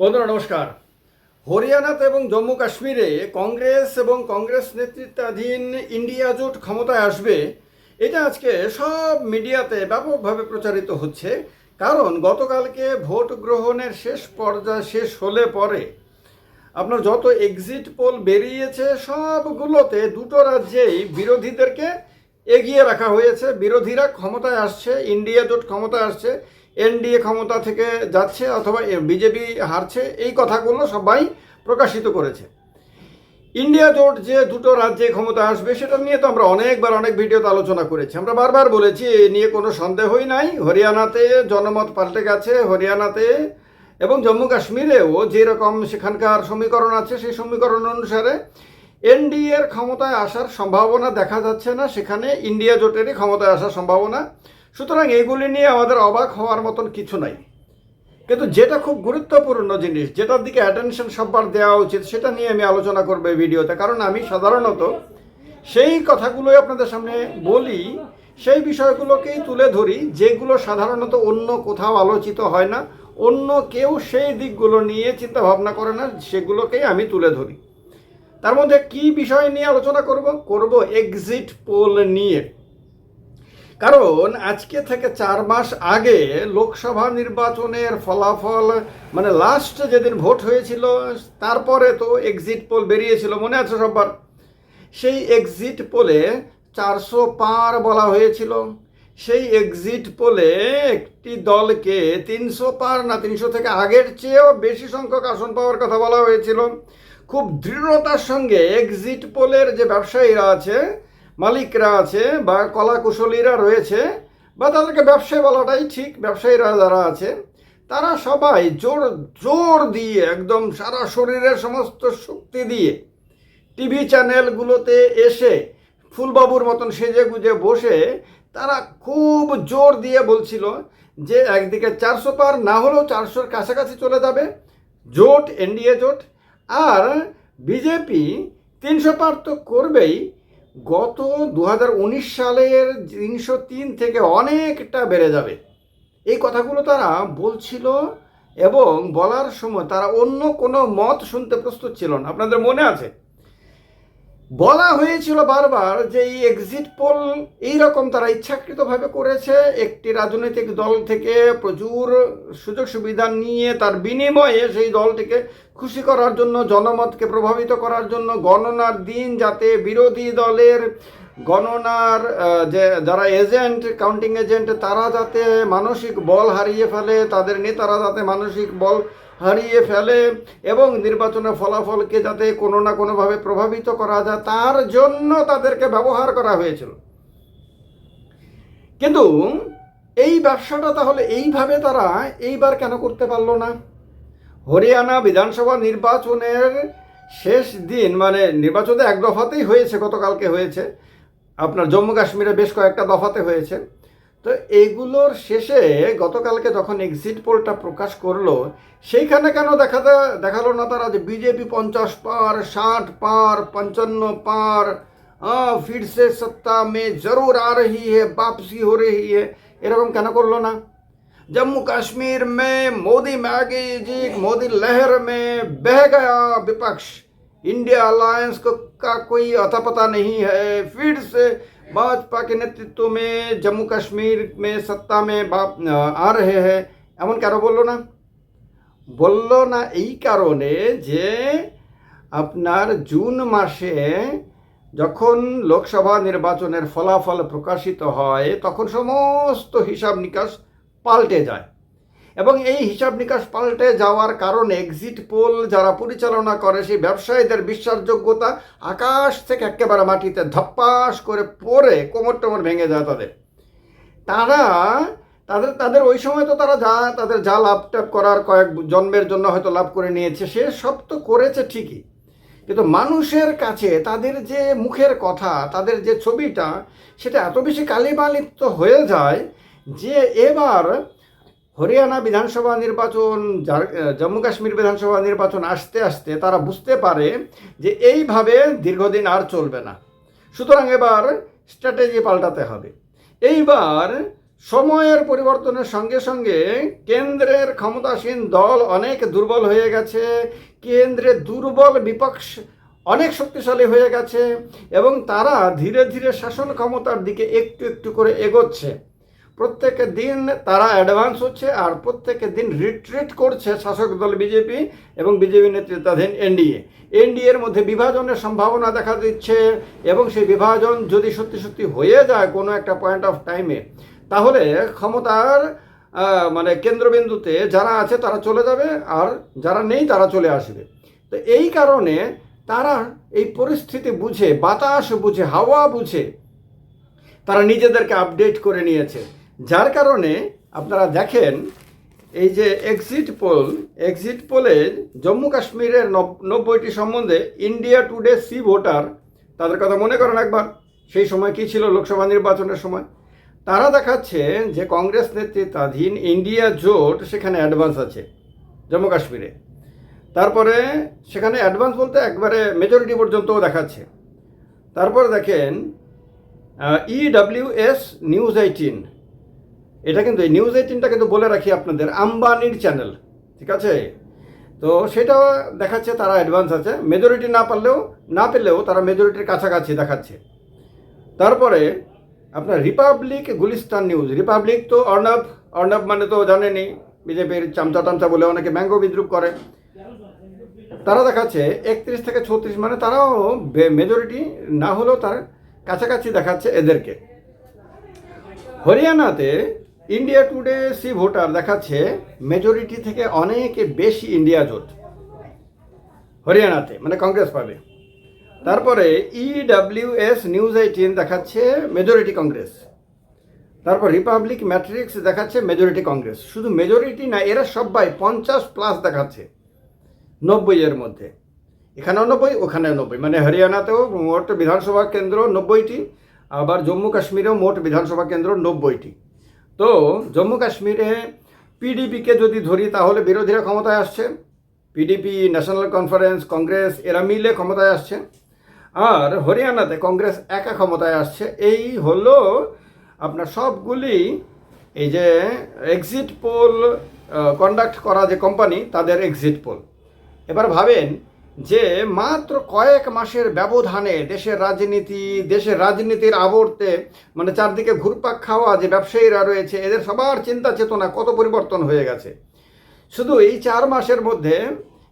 বন্ধুরা, নমস্কার। হরিয়ানাতে এবং জম্মু কাশ্মীরে কংগ্রেস এবং কংগ্রেস নেতৃত্বাধীন ইন্ডিয়া জোট ক্ষমতায় আসবে, এটা আজকে সব মিডিয়াতে ব্যাপকভাবে প্রচারিত হচ্ছে। কারণ গতকালকে ভোট গ্রহণের শেষ পর্যায়ে শেষ হলে পরে আপনার যত এক্সিট পোল বেরিয়েছে, সবগুলোতে দুটো রাজ্যেই বিরোধীদেরকে এগিয়ে রাখা হয়েছে। বিরোধীরা ক্ষমতায় আসছে, ইন্ডিয়া জোট ক্ষমতায় আসছে। এনডিএ ক্ষমতা থেকে যাচ্ছে অথবা বিজেপি হারছে, এই কথাগুলো সবাই প্রকাশিত করেছে। ইন্ডিয়া জোট যে দুটো রাজ্যে ক্ষমতা আসবে, সেটা নিয়ে তো আমরা অনেকবার অনেক ভিডিওতে আলোচনা করেছি। আমরা বারবার বলেছি, এ নিয়ে কোনো সন্দেহই নাই। হরিয়ানাতে জনমত পাল্টে গেছে, হরিয়ানাতে এবং জম্মু কাশ্মীরেও যেরকম সেখানকার সমীকরণ আছে, সেই সমীকরণ অনুসারে এনডিএর ক্ষমতায় আসার সম্ভাবনা দেখা যাচ্ছে না। সেখানে ইন্ডিয়া জোটেরই ক্ষমতায় আসার সম্ভাবনা সুতরাং এগুলি নিয়ে আমাদের অবাক হওয়ার মতন কিছু নাই। কিন্তু যেটা খুব গুরুত্বপূর্ণ জিনিস, যেটার দিকে অ্যাটেনশন সববার দেওয়া উচিত, সেটা নিয়ে আমি আলোচনা করব এই ভিডিওতে। কারণ আমি সাধারণত সেই কথাগুলোই আপনাদের সামনে বলি, সেই বিষয়গুলোকেই তুলে ধরি, যেগুলো সাধারণত অন্য কোথাও আলোচিত হয় না, অন্য কেউ সেই দিকগুলো নিয়ে চিন্তা ভাবনা করে না, সেগুলোকেই আমি তুলে ধরি। তার মধ্যে কি বিষয় নিয়ে আলোচনা করব? করব এক্সিট পোল নিয়ে। কারণ আজকে থেকে চার মাস আগে লোকসভা নির্বাচনের ফলাফল মানে লাস্ট যেদিন ভোট হয়েছিল, তারপরে তো এক্সিট পোল বেরিয়েছিল, মনে আছে সবার সেই এক্সিট পোলে চারশো পার বলা হয়েছিল। সেই এক্সিট পোলে একটি দলকে তিনশো পার না তিনশো থেকে আগের চেয়েও বেশি সংখ্যক আসন পাওয়ার কথা বলা হয়েছিল। খুব দৃঢ়তার সঙ্গে এক্সিট পোলের যে ব্যবসায়ীরা আছে মালিকরা আছে বা কলা কুশলীরা রয়েছে বা তাদেরকে ব্যবসায়ী বলাটাই ঠিক, ব্যবসায়ীরা যারা আছে, তারা সবাই জোর জোর দিয়ে একদম সারা শরীরের সমস্ত শক্তি দিয়ে টিভি চ্যানেলগুলোতে এসে ফুলবাবুর মতন সেজে গুজে বসে তারা খুব জোর দিয়ে বলছিল যে একদিকে চারশো পার না হলেও চারশোর কাছাকাছি চলে যাবে, জোট, এনডিএ জোট, আর বিজেপি তিনশো পার তো করবেই গত দু হাজার উনিশ সালের তিনশো তিন থেকে অনেকটা বেড়ে যাবে। এই কথাগুলো তারা বলছিল এবং বলার সময় তারা অন্য কোনো মত শুনতে প্রস্তুত ছিল না। আপনাদের মনে আছে? বলা হয়েছিল বারবার যে এই এক্সিট পোল এইরকম তারা ইচ্ছাকৃতভাবে করেছে। একটি রাজনৈতিক দল থেকে প্রচুর সুযোগ সুবিধা নিয়ে তার বিনিময়ে সেই দলটিকে খুশি করার জন্য, জনমতকে প্রভাবিত করার জন্য গণনার দিন যাতে বিরোধী দলের গণনার যে যারা এজেন্ট কাউন্টিং এজেন্ট তারা যাতে মানসিক বল হারিয়ে ফেলে, তাদের নেতারা যাতে মানসিক বল হারিয়ে ফেলে এবং নির্বাচনের ফলাফলকে যাতে কোনো না কোনোভাবে প্রভাবিত করা যায়, তার জন্য তাদেরকে ব্যবহার করা হয়েছিল। কিন্তু এই ব্যবসাটা তাহলে এইভাবে তারা এইবার কেন করতে পারল না? হরিয়ানা বিধানসভা নির্বাচনের শেষ দিন মানে নির্বাচনে এক দফাতেই হয়েছে, গতকালকে হয়েছে। আপনার জম্মু কাশ্মীরে বেশ কয়েকটা দফাতে হয়েছে। তো এইগুলোর শেষে গতকালকে যখন এক্সিট পোলটা প্রকাশ করলো সেইখানে কেন দেখাতে দেখালো না তারা যে বিজেপি পঞ্চাশ পার ষাট পার পঞ্চান্ন পার আহ, फिर से सत्ता में जरूर आ रही है वापसी हो रही है এরকম কেন করলো না जम्मू कश्मीर में मोदी मैजिक मोदी लहर में बह गया विपक्ष इंडिया अलायंस को का कोई अता पता नहीं है फिर से भाजपा के नेतृत्व में जम्मू कश्मीर में सत्ता में बाप आ रहे हैं এমন কেন বললো না বলল না এই কারণে যে আপনার জুন মাসে যখন লোকসভা নির্বাচনের ফলাফল প্রকাশিত হয় তখন সমস্ত হিসাব নিকাশ পাল্টে যায় এবং এই হিসাব নিকাশ পাল্টে যাওয়ার কারণে এক্সিট পোল যারা পরিচালনা করে সেই ব্যবসায়ীদের বিশ্বাসযোগ্যতা আকাশ থেকে একেবারে মাটিতে ধপ্পাস করে পড়ে, কোমর টোমর ভেঙে যায় তাদের। তারা, তাদের তাদের ওই সময় তো তারা যা, তাদের যা লাভ টাভ করার কয়েক জন্মের জন্য হয়তো লাভ করে নিয়েছে, সে সব তো করেছে ঠিকই। কিন্তু মানুষের কাছে তাদের যে মুখের কথা, তাদের যে ছবিটা, সেটা এত বেশি কালিমালিপ্ত হয়ে যায় যে এবার হরিয়ানা বিধানসভা নির্বাচন জম্মু কাশ্মীর বিধানসভা নির্বাচন আসতে আসতে তারা বুঝতে পারে যে এইভাবে দীর্ঘদিন আর চলবে না। সুতরাং এবার স্ট্র্যাটেজি পাল্টাতে হবে। এইবার সময়ের পরিবর্তনের সঙ্গে সঙ্গে কেন্দ্রের ক্ষমতাসীন দল অনেক দুর্বল হয়ে গেছে, কেন্দ্রে দুর্বল বিপক্ষ অনেক শক্তিশালী হয়ে গেছে এবং তারা ধীরে ধীরে শাসন ক্ষমতার দিকে একটু একটু করে এগোচ্ছে। প্রত্যেক দিন তারা অ্যাডভান্স হচ্ছে আর প্রত্যেকের দিন রিট্রিট করছে শাসক দল বিজেপি এবং বিজেপি নেতৃত্বাধীন এনডিএ। এনডিএর মধ্যে বিভাজনের সম্ভাবনা দেখা দিচ্ছে এবং সেই বিভাজন যদি সত্যি সত্যি হয়ে যায় কোনো একটা পয়েন্ট অফ টাইমে তাহলে ক্ষমতার মানে কেন্দ্রবিন্দুতে যারা আছে তারা চলে যাবে আর যারা নেই তারা চলে আসবে। তো এই কারণে তারা এই পরিস্থিতি বুঝে, বাতাস বুঝে, হাওয়া বুঝে তারা নিজেদেরকে আপডেট করে নিয়েছে। যার কারণে আপনারা দেখেন এই যে এক্সিট পোল এক্সিট পোলে জম্মু কাশ্মীরের নব- নব্বইটি সম্বন্ধে ইন্ডিয়া টুডে সি ভোটার তাদের কথা মনে করেন একবার, সেই সময় কি ছিল লোকসভা নির্বাচনের সময়? তারা দেখাচ্ছে যে কংগ্রেস নেতৃত্বাধীন ইন্ডিয়া জোট সেখানে অ্যাডভান্স আছে, জম্মু কাশ্মীরে। তারপরে সেখানে অ্যাডভান্স বলতে একবারে মেজরিটি পর্যন্তও দেখাচ্ছে। তারপর দেখেন ইডাব্লিউএস নিউজ এইটিন এটা কিন্তু এই নিউজ এইটিনটা কিন্তু বলে রাখি আপনাদের, আম্বানির চ্যানেল ঠিক আছে? তো সেটা দেখাচ্ছে, তারা অ্যাডভান্স আছে। মেজরিটি না পারলেও, না পেলেও তারা মেজরিটির কাছাকাছি দেখাচ্ছে। তারপরে আপনার রিপাবলিক গুলিস্তান নিউজ রিপাবলিক তো অর্ণব অর্ণব মানে তো জানেনি বিজেপির চামচা টামচা বলে অনেকে ব্যঙ্গ বিদ্রুপ করে। তারা দেখাচ্ছে, একত্রিশ থেকে ছত্রিশ মানে তারাও মেজরিটি না হলেও তার কাছাকাছি দেখাচ্ছে এদেরকে। হরিয়ানাতে ইন্ডিয়া টুডে সি ভোটার দেখাচ্ছে মেজরিটি থেকে অনেক বেশি ইন্ডিয়া জোট। হরিয়ানাতে মানে কংগ্রেস পাবে। তারপরে ইডাব্লিউএস নিউজ এইটিন দেখাচ্ছে মেজরিটি কংগ্রেস। তারপর রিপাবলিক ম্যাট্রিক্স দেখাচ্ছে মেজরিটি কংগ্রেস। শুধু মেজরিটি না, এরা সবাই পঞ্চাশ প্লাস দেখাচ্ছে, নব্বই এর মধ্যে। এখানেও নব্বই ওখানে নব্বই। মানে হরিয়ানাতেও মোট বিধানসভা কেন্দ্র নব্বইটি, আবার জম্মু কাশ্মীরেও মোট বিধানসভা কেন্দ্র নব্বইটি। তো জম্মু কাশ্মীরে পিডিপিকে যদি ধরি, তাহলে বিরোধীরা ক্ষমতায় আসছে। পিডিপি ন্যাশনাল কনফারেন্স কংগ্রেস এরা মিলে ক্ষমতায় আসছে। আর হরিয়ানাতে কংগ্রেস একা ক্ষমতায় আসছে। এই হলো আপনার সবগুলি এই যে এক্সিট পোল কন্ডাক্ট করা যে কোম্পানি তাদের এক্সিট পোল এবার ভাবেন যে মাত্র কয়েক মাসের ব্যবধানে দেশের রাজনীতি, দেশের রাজনীতির আবর্তে মানে চারদিকে ঘুরপাক খাওয়া যে ব্যবসায়ীরা রয়েছে, এদের সবার চিন্তা চেতনা কত পরিবর্তন হয়ে গেছে। শুধু এই চার মাসের মধ্যে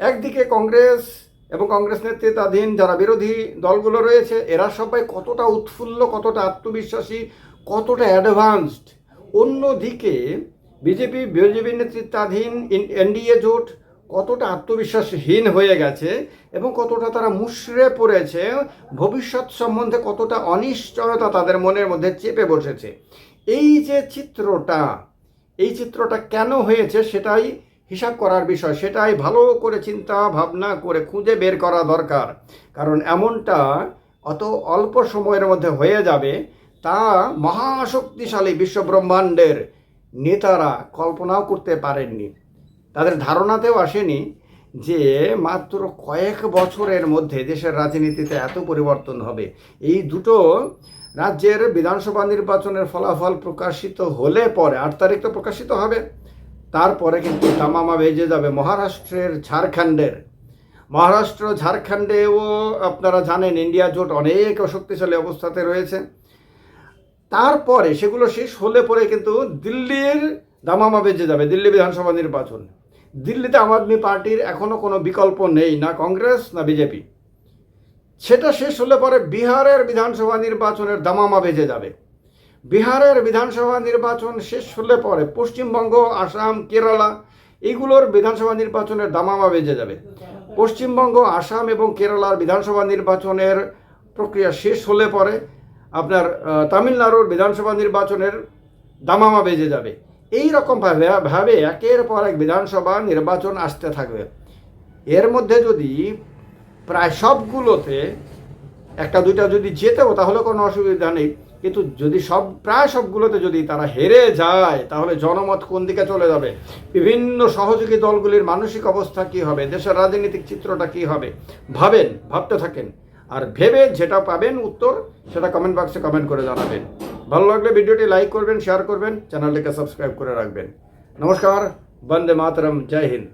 একদিকে কংগ্রেস এবং কংগ্রেস নেতৃত্বাধীন যারা বিরোধী দলগুলো রয়েছে, এরা সবাই কতটা উৎফুল্ল, কতটা আত্মবিশ্বাসী, কতটা অ্যাডভান্সড অন্যদিকে বিজেপি বিজেপি নেতৃত্বাধীন এনডিএ জোট কতটা আত্মবিশ্বাসহীন হয়ে গেছে এবং কতটা তারা মুশড়ে পড়েছে, ভবিষ্যৎ সম্বন্ধে কতটা অনিশ্চয়তা তাদের মনের মধ্যে চেপে বসেছে। এই যে চিত্রটা, এই চিত্রটা কেন হয়েছে সেটাই হিসাব করার বিষয়, সেটাই ভালো করে চিন্তা ভাবনা করে খুঁজে বের করা দরকার। কারণ এমনটা অত অল্প সময়ের মধ্যে হয়ে যাবে, তা মহাশক্তিশালী বিশ্বব্রহ্মাণ্ডের নেতারা কল্পনাও করতে পারেননি। তাদের ধারণাতেও আসেনি যে মাত্র কয়েক বছরের মধ্যে দেশের রাজনীতিতে এত পরিবর্তন হবে। এই দুটো রাজ্যের বিধানসভা নির্বাচনের ফলাফল প্রকাশিত হলে পরে, আট তারিখ তো প্রকাশিত হবে, তারপরে কিন্তু তামামা বেজে যাবে মহারাষ্ট্রের ঝাড়খণ্ডের। মহারাষ্ট্র, ঝাড়খণ্ডেও আপনারা জানেন ইন্ডিয়া জোট অনেক শক্তিশালী অবস্থাতে রয়েছে। তারপরে সেগুলো শেষ হলে পরে কিন্তু দিল্লির দামামা বেজে যাবে, দিল্লি বিধানসভা নির্বাচন। দিল্লিতে আম আদমি পার্টির এখনও কোনো বিকল্প নেই, না কংগ্রেস, না বিজেপি। সেটা শেষ হলে পরে বিহারের বিধানসভা নির্বাচনের দামামা বেজে যাবে। বিহারের বিধানসভা নির্বাচন শেষ হলে পরে পশ্চিমবঙ্গ, আসাম, কেরালা, এগুলোর বিধানসভা নির্বাচনের দামামা বেজে যাবে। পশ্চিমবঙ্গ, আসাম এবং কেরালার বিধানসভা নির্বাচনের প্রক্রিয়া শেষ হলে পরে আপনার তামিলনাড়ুর বিধানসভা নির্বাচনের দামামা বেজে যাবে। এই রকম ভাবে ভাবে একের পর এক বিধানসভা নির্বাচন আসতে থাকবে। এর মধ্যে যদি প্রায় সবগুলোতে একটা দুইটা যদি যেতেও তাহলে কোনো অসুবিধা নেই। কিন্তু যদি সব, প্রায় সবগুলোতে যদি তারা হেরে যায়, তাহলে জনমত কোন দিকে চলে যাবে? বিভিন্ন সহযোগী দলগুলির মানসিক অবস্থা কি হবে? দেশের রাজনৈতিক চিত্রটা কি হবে? ভাবেন, ভাবতে থাকেন। আর ভেবে যেটা পাবেন উত্তর, সেটা কমেন্ট বক্সে কমেন্ট করে জানাবেন। ভালো লাগলে ভিডিওটি লাইক করবেন শেয়ার করবেন চ্যানেলটিকে সাবস্ক্রাইব করে রাখবেন। নমস্কার, বন্দে মাতরম, জয় হিন্দ।